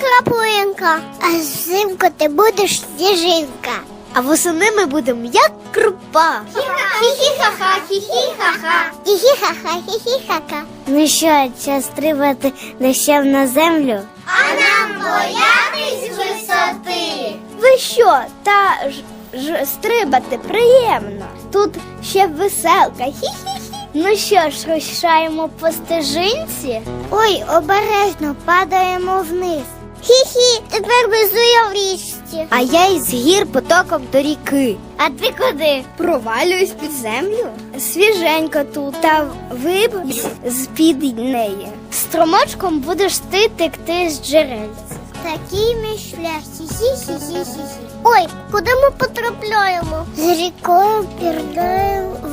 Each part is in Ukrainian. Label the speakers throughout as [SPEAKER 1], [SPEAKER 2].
[SPEAKER 1] Краплинка, а взимку ти будеш сніжинка. А восени ми будемо як крупа. Хі-хі-ха-ха, хі-хі-ха-ха. Хі-хі-ха-ха, хі-хі-ха-ха. Ну що, час стрибати дощем на землю? А нам боятись висоти. Ви що, та ж, ж стрибати приємно. Тут ще веселка. Хі-хі-хі. Ну що ж, рушаємо по стежинці? Ой, обережно падаємо вниз. Хі-хі, тепер безуя в річці. А я із гір потоком до ріки. А ти куди? Провалююсь під землю. Свіженько тут, та вибрався з-під неї. Струмочком будеш ти текти з джерельця. Такий мій шлях. Хі-хі-хі-хі-хі. Ой, куди ми потрапляємо? З рікою пірнаю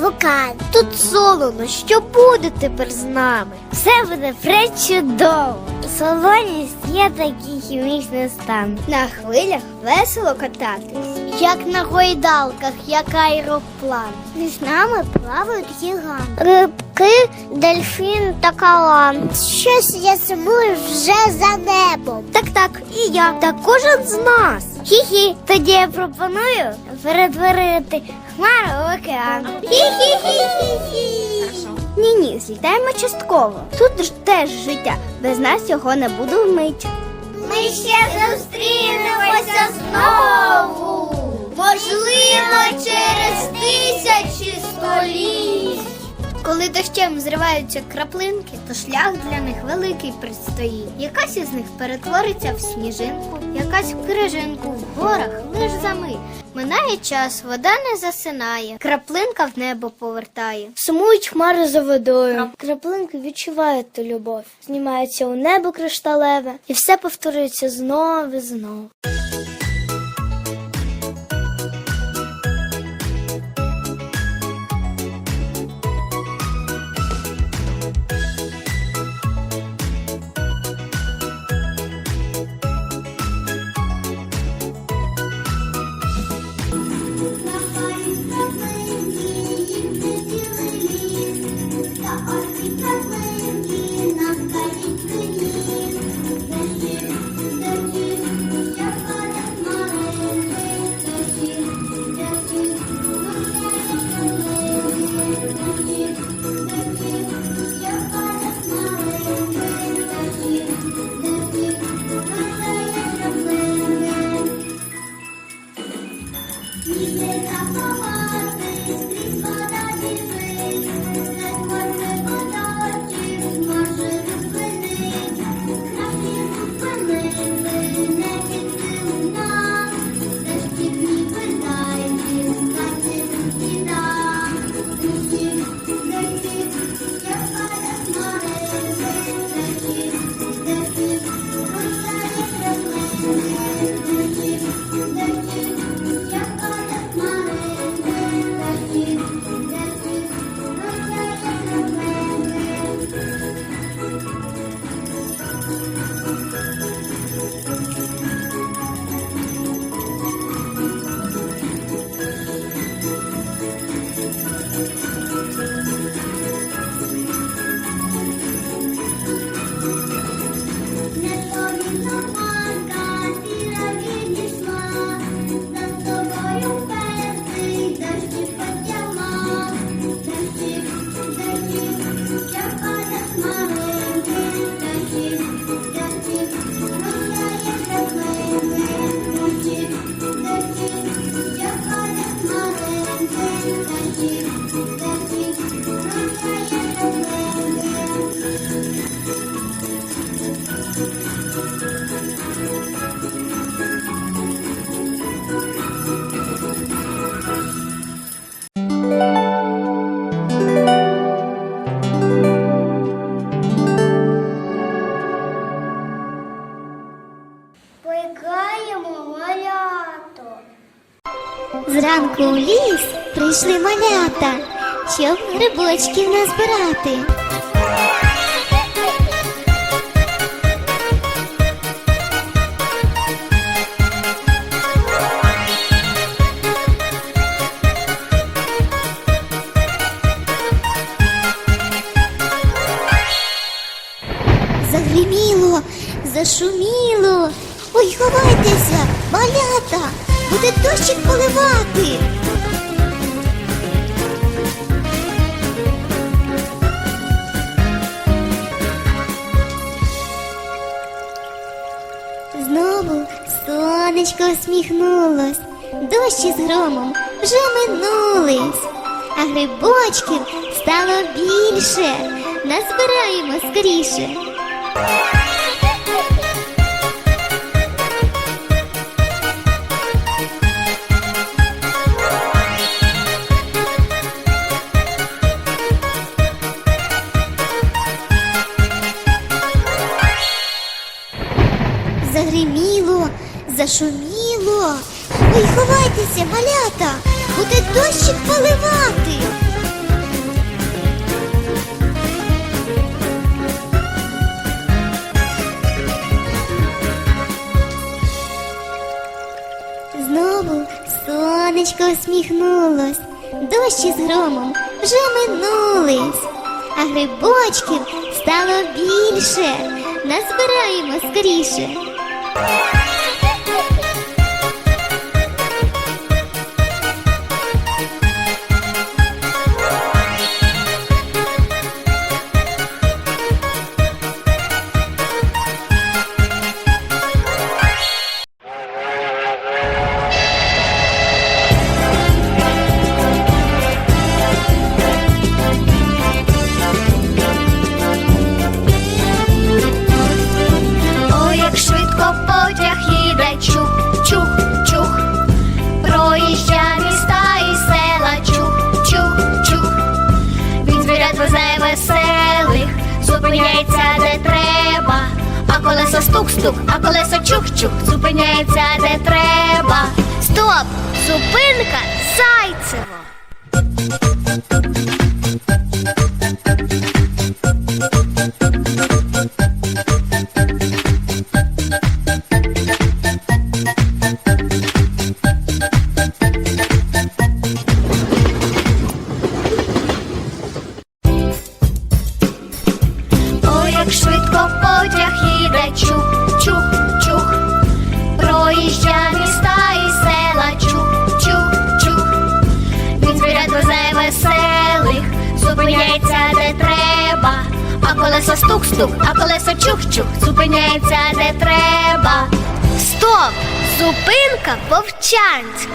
[SPEAKER 1] в. Тут солоно, що буде тепер з нами? Все буде пречудово. Солоність є такий хімічний стан. На хвилях весело кататись. Як на гойдалках, як аероплан. Між нами плавають гіганти. Рибки, дельфін та калан. Щось я сумую вже за небом. Так, так, і я. Та кожен з нас. Хі-хі, тоді я пропоную перетворити хмару в океан. Хі-хі-хі-хі-хі. Ні, ні, злітаємо частково. Тут ж теж життя. Без нас його не буде вмить. Ми ще зустрінемося знову. Можливо, Коли дощем зриваються краплинки, то шлях для них великий предстоїть. Якась із них перетвориться в сніжинку, якась в крижинку в горах лиш за мить. Минає час, вода не засинає, краплинка в небо повертає. Сумують хмари за водою. Краплинки відчувають ту любов, знімаються у небо кришталеве, і все повторюється знов і знов. Зранку у ліс прийшли малята, щоб грибочків назбирати.
[SPEAKER 2] Загриміло, зашуміло. Ой, ховайтеся, малята, буде дощик поливати. Знову сонечко усміхнулось, дощі з громом вже минулись, а грибочків стало більше, назбираємо скоріше. Загриміло, зашуміло. Ой, ховайтеся, малята, буде дощик поливати. Сонечко усміхнулось, дощі з громом вже минулись, а грибочків стало більше, назбираємо скоріше.
[SPEAKER 3] Зупиняється де треба, а колесо стук-стук, а колесо чух-чух, зупиняється де треба.
[SPEAKER 2] Стоп! Зупинка Зайцево!
[SPEAKER 3] А колесо стук-стук, а колесо чух-чух, зупиняється де треба.
[SPEAKER 2] Стоп! Зупинка Вовчанськ!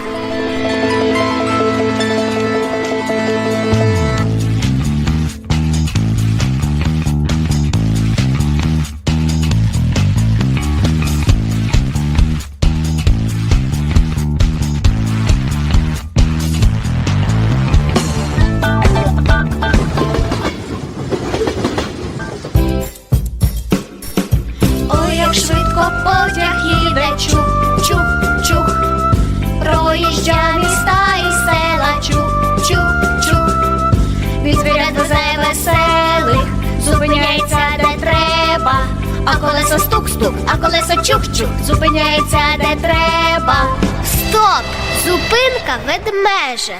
[SPEAKER 3] А колесо стук-стук, а колесо чух-чух, зупиняється де треба.
[SPEAKER 2] Стоп! Зупинка ведмежа!